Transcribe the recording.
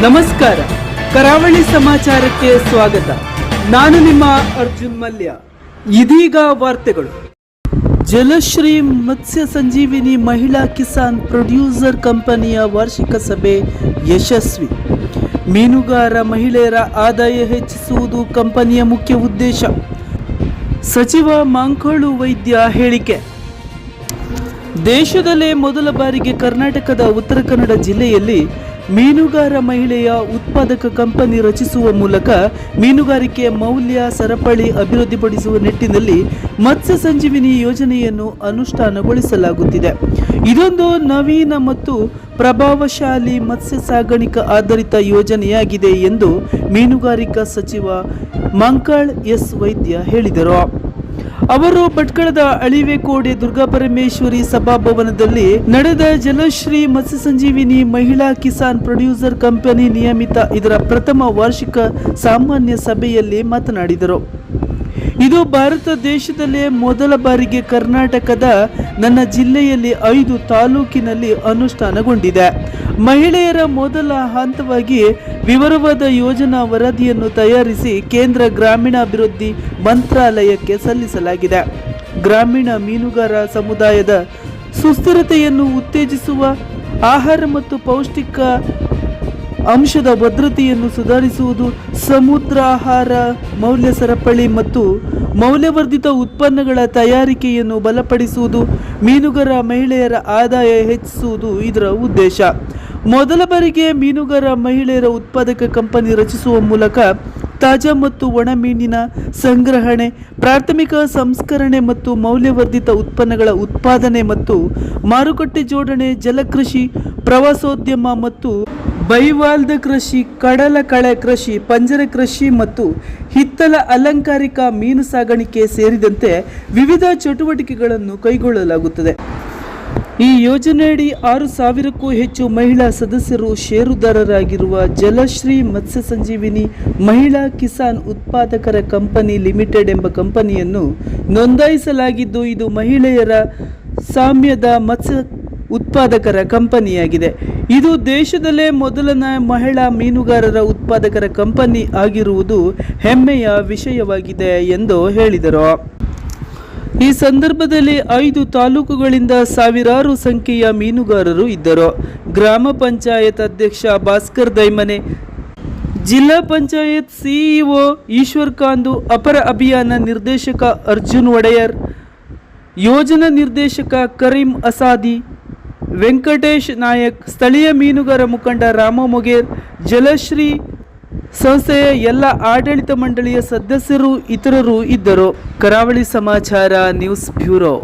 ನಮಸ್ಕಾರ. ಕರಾವಳಿ ಸಮಾಚಾರಕ್ಕೆ ಸ್ವಾಗತ. ನಾನು ನಿಮ್ಮ ಅರ್ಜುನ್ ಮಲ್ಯ. ಇದೀಗ ವಾರ್ತೆಗಳು. ಜಲಶ್ರೀ ಮತ್ಸ್ಯ ಸಂಜೀವಿನಿ ಮಹಿಳಾ ಕಿಸಾನ್ ಪ್ರೊಡ್ಯೂಸರ್ ಕಂಪನಿಯ ವಾರ್ಷಿಕ ಸಭೆ ಯಶಸ್ವಿ. ಮೀನುಗಾರ ಮಹಿಳೆಯರ ಆದಾಯ ಹೆಚ್ಚಿಸುವುದು ಕಂಪನಿಯ ಮುಖ್ಯ ಉದ್ದೇಶ. ಸಚಿವ ಮಾಂಕೋಳು ವೈದ್ಯ ಹೇಳಿಕೆ. ದೇಶದಲ್ಲೇ ಮೊದಲ ಬಾರಿಗೆ ಕರ್ನಾಟಕದ ಉತ್ತರ ಕನ್ನಡ ಜಿಲ್ಲೆಯಲ್ಲಿ ಮೀನುಗಾರ ಮಹಿಳೆಯ ಉತ್ಪಾದಕ ಕಂಪನಿ ರಚಿಸುವ ಮೂಲಕ ಮೀನುಗಾರಿಕೆ ಮೌಲ್ಯ ಸರಪಳಿ ಅಭಿವೃದ್ಧಿಪಡಿಸುವ ನಿಟ್ಟಿನಲ್ಲಿ ಮತ್ಸ್ಯ ಸಂಜೀವಿನಿ ಯೋಜನೆಯನ್ನು ಅನುಷ್ಠಾನಗೊಳಿಸಲಾಗುತ್ತಿದೆ. ಇದೊಂದು ನವೀನ ಮತ್ತು ಪ್ರಭಾವಶಾಲಿ ಮತ್ಸ್ಯ ಸಾಗಾಣಿಕ ಆಧಾರಿತ ಯೋಜನೆಯಾಗಿದೆ ಎಂದು ಮೀನುಗಾರಿಕಾ ಸಚಿವ ಮಂಕಾಳ್ ಎಸ್ ವೈದ್ಯ ಹೇಳಿದರು. ಅವರು ಭಟ್ಕಳದ ಅಳಿವೆಕೋಡೆ ದುರ್ಗಾಪರಮೇಶ್ವರಿ ಸಭಾಭವನದಲ್ಲಿ ನಡೆದ ಜಲಶ್ರೀ ಮತ್ಸ್ಯ ಸಂಜೀವಿನಿ ಮಹಿಳಾ ಕಿಸಾನ್ ಪ್ರೊಡ್ಯೂಸರ್ ಕಂಪನಿ ನಿಯಮಿತ ಇದರ ಪ್ರಥಮ ವಾರ್ಷಿಕ ಸಾಮಾನ್ಯ ಸಭೆಯಲ್ಲಿ ಮಾತನಾಡಿದರು. ಇದು ಭಾರತ ದೇಶದಲ್ಲೇ ಮೊದಲ ಬಾರಿಗೆ ಕರ್ನಾಟಕದ ನನ್ನ ಜಿಲ್ಲೆಯಲ್ಲಿ ಐದು ತಾಲೂಕಿನಲ್ಲಿ ಅನುಷ್ಠಾನಗೊಂಡಿದೆ. ಮಹಿಳೆಯರ ಮೊದಲ ಹಂತವಾಗಿ ವಿವರವಾದ ಯೋಜನಾ ವರದಿಯನ್ನು ತಯಾರಿಸಿ ಕೇಂದ್ರ ಗ್ರಾಮೀಣಾಭಿವೃದ್ಧಿ ಮಂತ್ರಾಲಯಕ್ಕೆ ಸಲ್ಲಿಸಲಾಗಿದೆ. ಗ್ರಾಮೀಣ ಮೀನುಗಾರ ಸಮುದಾಯದ ಸುಸ್ಥಿರತೆಯನ್ನು ಉತ್ತೇಜಿಸುವ ಆಹಾರ ಮತ್ತು ಪೌಷ್ಟಿಕ ಅಂಶದ ಭದ್ರತೆಯನ್ನು ಸುಧಾರಿಸುವುದು ಸಮುದ್ರ ಆಹಾರ ಮೌಲ್ಯ ಸರಪಳಿ ಮತ್ತು ಮೌಲ್ಯವರ್ಧಿತ ಉತ್ಪನ್ನಗಳ ತಯಾರಿಕೆಯನ್ನು ಬಲಪಡಿಸುವುದು, ಮೀನುಗಾರ ಮಹಿಳೆಯರ ಆದಾಯ ಹೆಚ್ಚಿಸುವುದು ಇದರ ಉದ್ದೇಶ. ಮೊದಲ ಬಾರಿಗೆ ಮೀನುಗಾರ ಮಹಿಳೆಯರ ಉತ್ಪಾದಕ ಕಂಪನಿ ರಚಿಸುವ ಮೂಲಕ ತಾಜಾ ಮತ್ತು ಒಣ ಮೀನಿನ ಸಂಗ್ರಹಣೆ, ಪ್ರಾಥಮಿಕ ಸಂಸ್ಕರಣೆ ಮತ್ತು ಮೌಲ್ಯವರ್ಧಿತ ಉತ್ಪನ್ನಗಳ ಉತ್ಪಾದನೆ ಮತ್ತು ಮಾರುಕಟ್ಟೆ ಜೋಡಣೆ ಜಲಕೃಷಿ ಪ್ರವಾಸೋದ್ಯಮ ಮತ್ತು ಬೈವಾಲ್ದ ಕೃಷಿ ಕಡಲಕಳೆ ಕೃಷಿ, ಪಂಜರ ಕೃಷಿ ಮತ್ತು ಹಿತ್ತಲ ಅಲಂಕಾರಿಕ ಮೀನು ಸಾಗಾಣಿಕೆ ಸೇರಿದಂತೆ ವಿವಿಧ ಚಟುವಟಿಕೆಗಳನ್ನು ಕೈಗೊಳ್ಳಲಾಗುತ್ತದೆ. ಈ ಯೋಜನೆಯಡಿ ಆರು ಸಾವಿರಕ್ಕೂ ಹೆಚ್ಚು ಮಹಿಳಾ ಸದಸ್ಯರು ಷೇರುದಾರರಾಗಿರುವ ಜಲಶ್ರೀ ಮತ್ಸ್ಯ ಸಂಜೀವಿನಿ ಮಹಿಳಾ ಕಿಸಾನ್ ಉತ್ಪಾದಕರ ಕಂಪನಿ ಲಿಮಿಟೆಡ್ ಎಂಬ ಕಂಪನಿಯನ್ನು ನೋಂದಾಯಿಸಲಾಗಿದ್ದು, ಇದು ಮಹಿಳೆಯರ ಸಾಮ್ಯದ ಮತ್ಸ್ಯ ಉತ್ಪಾದಕರ ಕಂಪನಿಯಾಗಿದೆ. ಇದು ದೇಶದಲ್ಲೇ ಮೊದಲನ ಮಹಿಳಾ ಮೀನುಗಾರರ ಉತ್ಪಾದಕರ ಕಂಪನಿ ಆಗಿರುವುದು ಹೆಮ್ಮೆಯ ವಿಷಯವಾಗಿದೆ ಎಂದು ಹೇಳಿದರು. ಈ ಸಂದರ್ಭದಲ್ಲಿ ಐದು ತಾಲೂಕುಗಳಿಂದ ಸಾವಿರಾರು ಸಂಖ್ಯೆಯ ಮೀನುಗಾರರು ಇದ್ದರು. ಗ್ರಾಮ ಪಂಚಾಯತ್ ಅಧ್ಯಕ್ಷ ಭಾಸ್ಕರ್ ದೈಮನೆ, ಜಿಲ್ಲಾ ಪಂಚಾಯತ್ ಸಿಇಒ ಈಶ್ವರ್ ಕಾಂದು, ಅಪರ ಅಭಿಯಾನ ನಿರ್ದೇಶಕ ಅರ್ಜುನ್ ಒಡೆಯರ್, ಯೋಜನಾ ನಿರ್ದೇಶಕ ಕರೀಂ ಅಸಾದಿ, ವೆಂಕಟೇಶ್ ನಾಯಕ್, ಸ್ಥಳೀಯ ಮೀನುಗಾರ ಮುಖಂಡ ರಾಮ ಮೊಗೇರ್, ಜಲಶ್ರೀ ಸಂಸ್ಥೆಯ ಎಲ್ಲ ಆಡಳಿತ ಮಂಡಳಿಯ ಸದಸ್ಯರು ಇತರರು ಇದ್ದರು. ಕರಾವಳಿ ಸಮಾಚಾರ ನ್ಯೂಸ್ ಬ್ಯೂರೋ.